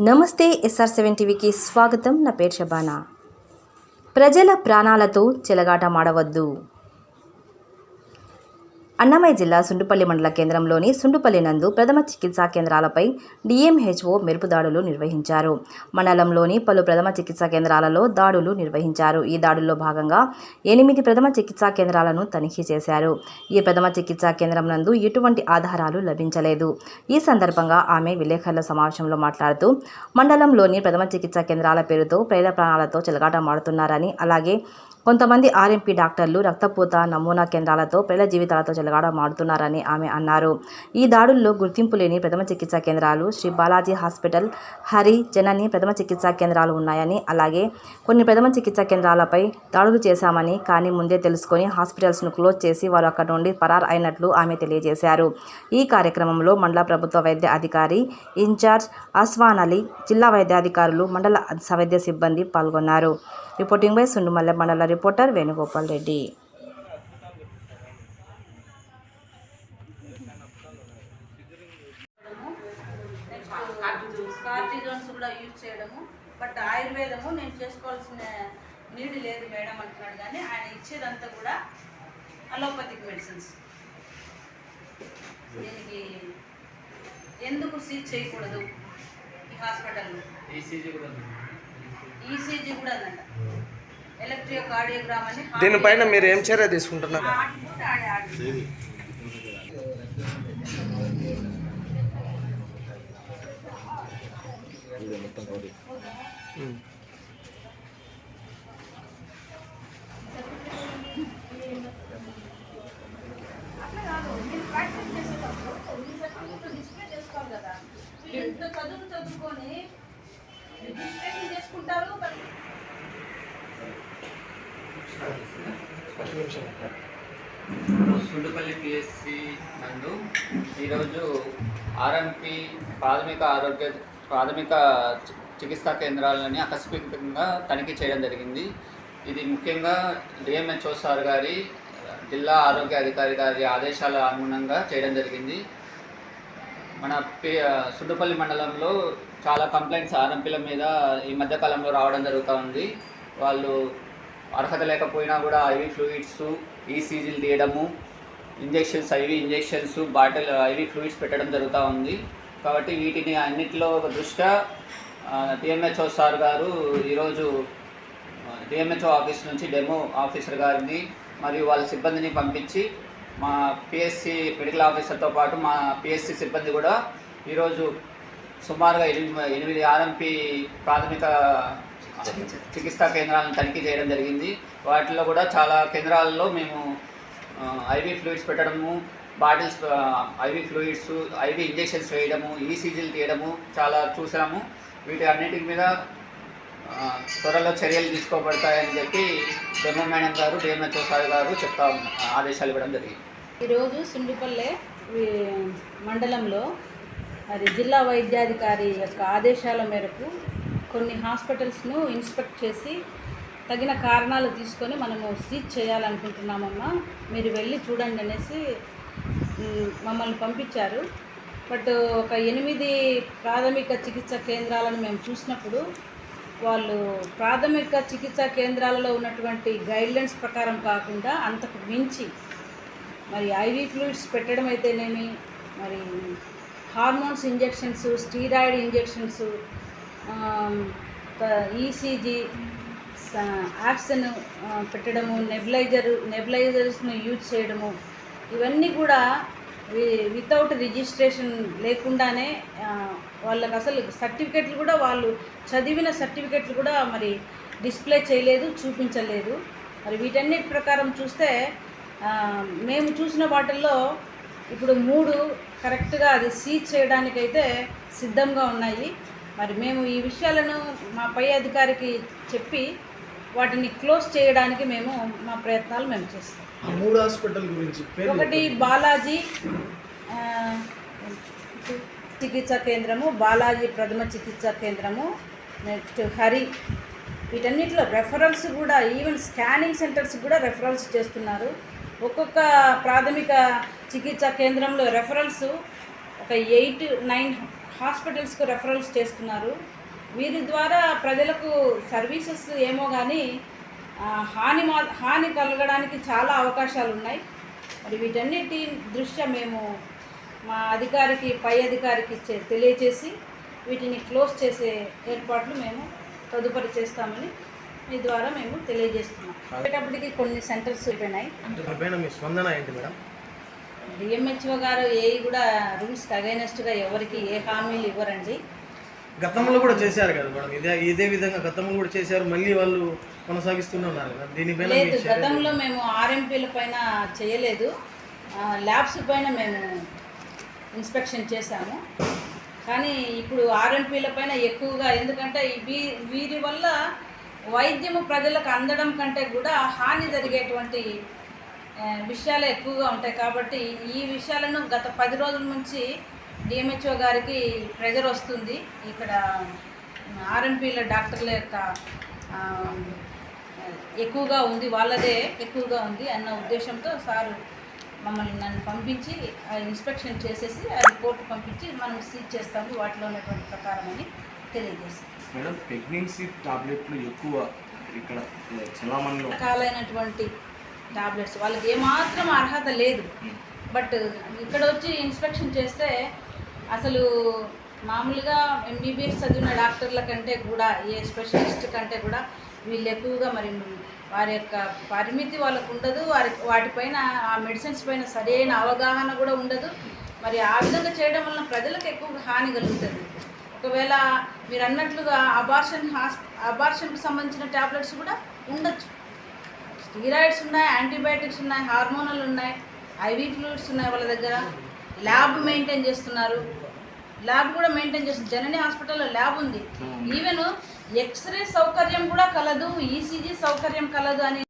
నమస్తే SR seven టీవీకి స్వాగతం. నా పేరు షబానా. ప్రజల ప్రాణాలతో చెలగాటమాడవద్దు. అన్నమయ్య జిల్లా సుండుపల్లి మండల కేంద్రంలోని సుండుపల్లి నందు ప్రథమ చికిత్సా కేంద్రాలపై డిఎంహెచ్ఓ మెరుపు దాడులు నిర్వహించారు. మండలంలోని పలు ప్రథమ చికిత్సా కేంద్రాలలో దాడులు నిర్వహించారు. ఈ దాడుల్లో భాగంగా ఎనిమిది ప్రథమ చికిత్సా కేంద్రాలను తనిఖీ చేశారు. ఈ ప్రథమ చికిత్సా కేంద్రం నందు ఎటువంటి ఆధారాలు లభించలేదు. ఈ సందర్భంగా ఆమె విలేకరుల సమావేశంలో మాట్లాడుతూ మండలంలోని ప్రథమ చికిత్సా కేంద్రాల పేరుతో ప్రజల ప్రాణాలతో చెలగాటమాడుతున్నారని అలాగే కొంతమంది ఆర్ఎంపీ డాక్టర్లు రక్తపోత నమూనా కేంద్రాలతో ప్రజల జీవితాలతో చెలగాటమాడుతున్నారని ఆమె అన్నారు. ఈ దాడుల్లో గుర్తింపు లేని ప్రథమ చికిత్సా కేంద్రాలు శ్రీ బాలాజీ హాస్పిటల్ హరి జనని ప్రథమ చికిత్సా కేంద్రాలు ఉన్నాయని అలాగే కొన్ని ప్రథమ చికిత్సా కేంద్రాలపై దాడులు చేశామని కానీ ముందే తెలుసుకొని హాస్పిటల్స్ను క్లోజ్ చేసి వారు అక్కడ నుండి ఫరార్ అయినట్లు ఆమె తెలియజేశారు. ఈ కార్యక్రమంలో మండల ప్రభుత్వ వైద్య అధికారి ఇన్ఛార్జ్ అస్వాన్ అలీ జిల్లా వైద్యాధికారులు మండల సవైద్య సిబ్బంది పాల్గొన్నారు. రిపోర్టింగ్ బై సుండుమల్లె మండల రిపోర్టర్ వేణుగోపాల్ రెడ్డి. కార్టిజోన్స్ కూడా యూజ్ చేయడము బట్ ఆయుర్వేదము నేను చేసుకోవాల్సిన నీడ్ లేదు మేడం అంటున్నాడు కానీ ఆయన ఇచ్చేదంతా కూడా అలోపతిక్ మెడిసిన్స్ దీనికి ఎందుకు సీజ్ చేయకూడదు ఈ హాస్పిటల్లో ఈసీజీ కూడా ఉంది ఈసీజీ కూడా ఉందంట దీనిపైన మీరు ఏం చర్య తీసుకుంటున్నారు? హార్ట్ కూడా ఆడే ఆడే అట్లా కాదు మీరు ప్రాక్టీస్ చేసేటప్పుడు మీ సర్టిఫికెట్ డిస్ప్లే చేసుకోవాలి కదా మీరు ఇంత చదువు చదువుకొని రిజిస్ట్రేషన్ చేసుకుంటారు but సుడుపల్లి పిఎస్సి నందు ఈరోజు ఆర్ఎంపి ప్రాథమిక ఆరోగ్య ప్రాథమిక చి- చికిత్సా కేంద్రాలని ఆకస్మికంగా తనిఖీ చేయడం జరిగింది. ఇది ముఖ్యంగా డిఎంహెచ్ఓ సార్ గారి జిల్లా ఆరోగ్య అధికారి గారి ఆదేశాల అనుగుణంగా చేయడం జరిగింది. మన పి సుండుపల్లి మండలంలో చాలా కంప్లైంట్స్ ఆర్ఎంపీల మీద ఈ మధ్యకాలంలో రావడం జరుగుతూ ఉంది. వాళ్ళు అర్హత లేకపోయినా కూడా ఐవి ఫ్లూయిడ్స్ ఈసీజీలు తీయడము injections IV injections bottle IV fluids పెట్టడం జరుగుతూ ఉంది. కాబట్టి వీటిని అన్నిటిలో ఒక దృష్ట్యా డిఎంహెచ్ఓ సార్ గారు ఈరోజు డిఎంహెచ్ఓ ఆఫీస్ నుంచి డెమో ఆఫీసర్ గారిని మరియు వాళ్ళ సిబ్బందిని పంపించి మా పిఎస్సి మెడికల్ ఆఫీసర్తో పాటు మా పిఎస్సి సిబ్బంది కూడా ఈరోజు సుమారుగా ఎనిమిది ఎనిమిది ఆర్ఎంపీ ప్రాథమిక చికిత్సా కేంద్రాలను తనిఖీ చేయడం జరిగింది. వాటిలో కూడా చాలా కేంద్రాలలో మేము ఐవి ఫ్లూయిడ్స్ పెట్టడము bottles IV fluids IV injections వేయడము ఈసీజీలు తీయడము చాలా చూసాము. వీటి అన్నిటి మీద త్వరలో చర్యలు తీసుకోబడతాయని చెప్పి బ్రహ్మ మేడం గారు డిఎంహెచ్ఓ సార్ గారు చెప్తా ఆదేశాలు ఇవ్వడం జరిగింది. ఈరోజు సుండిపల్లె మండలంలో మరి జిల్లా వైద్యాధికారి యొక్క ఆదేశాల మేరకు కొన్ని హాస్పిటల్స్ను ఇన్స్పెక్ట్ చేసి తగిన కారణాలు తీసుకొని మనము సీజ్ చేయాలనుకుంటున్నామమ్మా. మీరు వెళ్ళి చూడండి అనేసి మమ్మల్ని పంపించారు. బట్ ఒక ఎనిమిది ప్రాథమిక చికిత్స కేంద్రాలను మేము చూసినప్పుడు వాళ్ళు ప్రాథమిక చికిత్సా కేంద్రాలలో ఉన్నటువంటి గైడ్లైన్స్ ప్రకారం కాకుండా అంతకు మించి మరి ఐవీ ఫ్లూయిడ్స్ పెట్టడం అయితేనేమి మరి hormones injections steroid injections ECG axon పెట్టడము నెబిలైజర్ నెబిలైజర్స్ను యూజ్ చేయడము ఇవన్నీ కూడా వితౌట్ రిజిస్ట్రేషన్ లేకుండానే వాళ్ళకి అసలు సర్టిఫికెట్లు కూడా వాళ్ళు చదివిన సర్టిఫికెట్లు కూడా మరి డిస్ప్లే చేయలేదు చూపించలేదు. మరి వీటన్నిటి ప్రకారం చూస్తే మేము చూసిన వాటిల్లో ఇప్పుడు మూడు కరెక్ట్గా అది సీజ్ చేయడానికైతే సిద్ధంగా ఉన్నాయి. మరి మేము ఈ విషయాలను మా పై అధికారికి చెప్పి వాటిని క్లోజ్ చేయడానికి మేము మా ప్రయత్నాలు మేము చేస్తాం. మూడు హాస్పిటల్ గురించి ఒకటి బాలాజీ చికిత్సా కేంద్రము బాలాజీ ప్రథమ చికిత్సా కేంద్రము నెక్స్ట్ హరి. వీటన్నిటిలో రెఫరల్స్ కూడా ఈవెన్ స్కానింగ్ సెంటర్స్ కూడా రెఫరల్స్ చేస్తున్నారు. ఒక్కొక్క ప్రాథమిక చికిత్సా కేంద్రంలో రెఫరల్స్ ఒక ఎయిట్ నైన్ హాస్పిటల్స్కు రెఫరల్స్ చేస్తున్నారు. వీరి ద్వారా ప్రజలకు సర్వీసెస్ ఏమో కానీ హాని మా హాని కలగడానికి చాలా అవకాశాలు ఉన్నాయి. మరి వీటన్నిటి దృష్ట్యా మేము మా అధికారికి పై అధికారికి తెలియచేసి వీటిని క్లోజ్ చేసే ఏర్పాట్లు మేము తదుపరి చేస్తామని మీ ద్వారా మేము తెలియజేస్తున్నాం. వచ్చేటప్పటికి కొన్ని సెంటర్స్ అయిపోయినాయి. డిఎంహెచ్ఓ గారు ఏ కూడా రూల్స్కి అగైనెస్ట్గా ఎవరికి ఏ హామీలు ఇవ్వరండి. గతంలో కూడా చేశారు కదా మేడం. ఇదే ఇదే విధంగా గతంలో కూడా చేశారు మళ్ళీ వాళ్ళు కొనసాగిస్తూనే ఉన్నారు కదా. దీనిపైన లేదు గతంలో మేము ఆర్ఎంపీల పైన చేయలేదు. ల్యాబ్స్ పైన మేము ఇన్స్పెక్షన్ చేశాము. కానీ ఇప్పుడు ఆర్ఎంపీల పైన ఎక్కువగా ఎందుకంటే వీ- వీరి వల్ల వైద్యము ప్రజలకు అందడం కంటే కూడా హాని జరిగేటువంటి విషయాలు ఎక్కువగా ఉంటాయి కాబట్టి ఈ విషయాలను గత పది రోజుల నుంచి డిఎంహెచ్ఓ గారికి ప్రెజర్ వస్తుంది. ఇక్కడ ఆర్ఎంపీల డాక్టర్ల యొక్క ఎక్కువగా ఉంది వాళ్ళదే ఎక్కువగా ఉంది అన్న ఉద్దేశంతో సారు మమ్మల్ని నన్ను పంపించి ఆ ఇన్స్పెక్షన్ చేసేసి ఆ రిపోర్ట్ పంపించి మనం సీజ్ చేస్తాము వాటిలో ఉన్నటువంటి ప్రకారం అని తెలియజేస్తాం మేడం ప్రెగ్నెన్సీ టాబ్లెట్లు ఎక్కువ ఇక్కడ చలామణిలో రకాలైనటువంటి టాబ్లెట్స్. వాళ్ళకి ఏమాత్రం అర్హత లేదు. బట్ ఇక్కడ వచ్చి ఇన్స్పెక్షన్ చేస్తే అసలు మామూలుగా ఎంబీబీఎస్ చదివిన డాక్టర్ల కంటే కూడా ఏ స్పెషలిస్ట్ కంటే కూడా వీళ్ళు ఎక్కువగా మరి వారి యొక్క పరిమితి వాళ్ళకు ఉండదు. వారి వాటిపైన ఆ మెడిసిన్స్ పైన సరైన అవగాహన కూడా ఉండదు. మరి ఆ విధంగా చేయడం వలన ప్రజలకు ఎక్కువ హాని కలుగుతుంది. ఒకవేళ మీరు అన్నట్లుగా అబార్షన్ హాస్ అబార్షన్కి సంబంధించిన టాబ్లెట్స్ కూడా ఉండొచ్చు. స్టీరాయిడ్స్ ఉన్నాయి యాంటీబయాటిక్స్ ఉన్నాయి హార్మోనల్ ఉన్నాయి ఐవీ ఫ్లూయిడ్స్ ఉన్నాయి వాళ్ళ దగ్గర. ల్యాబ్ మెయింటైన్ చేస్తున్నారు. ల్యాబ్ కూడా మెయింటైన్ చేస్తుంది జనని హాస్పిటల్లో ల్యాబ్ ఉంది. ఈవెన్ ఎక్స్రే సౌకర్యం కూడా కలదు ఈసీజీ సౌకర్యం కలదు అని